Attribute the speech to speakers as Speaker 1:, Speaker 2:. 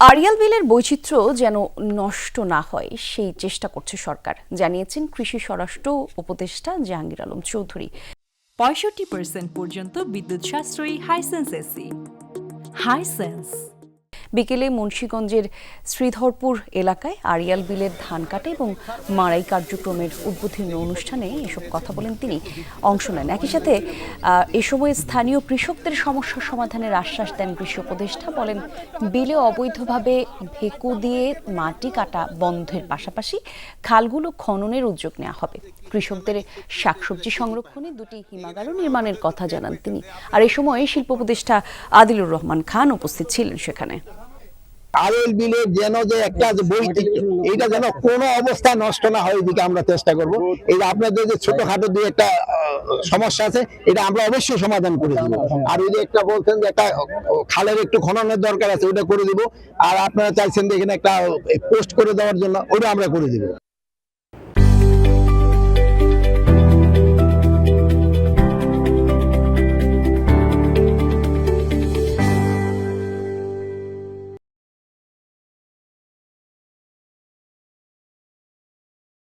Speaker 1: Arial বিলের বৈচিত্র্য যেন নষ্ট না হয়, সেই চেষ্টা করছে সরকার, জানিয়েছেন কৃষি স্বরাষ্ট্র উপদেষ্টা জাহাঙ্গীর আলম চৌধুরী।
Speaker 2: পঁয়ষট্টি পার্সেন্ট পর্যন্ত বিদ্যুৎ সাশ্রয়ী হাইসেন্স এসি হাইসেন্স
Speaker 1: বিকেলে মুন্সীগঞ্জের শ্রীধরপুর এলাকায় আরিয়াল বিলের ধান কাটা এবং মাড়াই কার্যক্রমের উদ্বোধনী অনুষ্ঠানে এসব কথা বলেন তিনি। অংশ নেন। একই সাথে এ সময় স্থানীয় কৃষকদের সমস্যা সমাধানের আশ্বাস দেন কৃষি উপদেষ্টা। বলেন, বিলে অবৈধভাবে ভেকু দিয়ে মাটি কাটা বন্ধের পাশাপাশি খালগুলো খননের উদ্যোগ নেওয়া হবে। কৃষকদের শাকসবজি সংরক্ষণে দুটি হিমাগারও নির্মাণের কথা জানান তিনি। আর এ সময় শিল্প উপদেষ্টা আদিলুর রহমান খান উপস্থিত ছিলেন সেখানে।
Speaker 3: আরএল বিলের যেন যে একটা যে বৈচিত্র্য এটা যেন কোনো অবস্থায় নষ্ট না হয় এদিকে আমরা চেষ্টা করব। এই যে আপনাদের যে ছোটখাটো দুই একটা সমস্যা আছে এটা আমরা অবশ্যই সমাধান করে দিব। আর ওই যে একটা বলছেন যে একটা খালের একটু খননের দরকার আছে ওটা করে দিব। আর আপনারা চাইছেন যে এখানে একটা পোস্ট করে দেওয়ার জন্য ওটা আমরা করে দিব।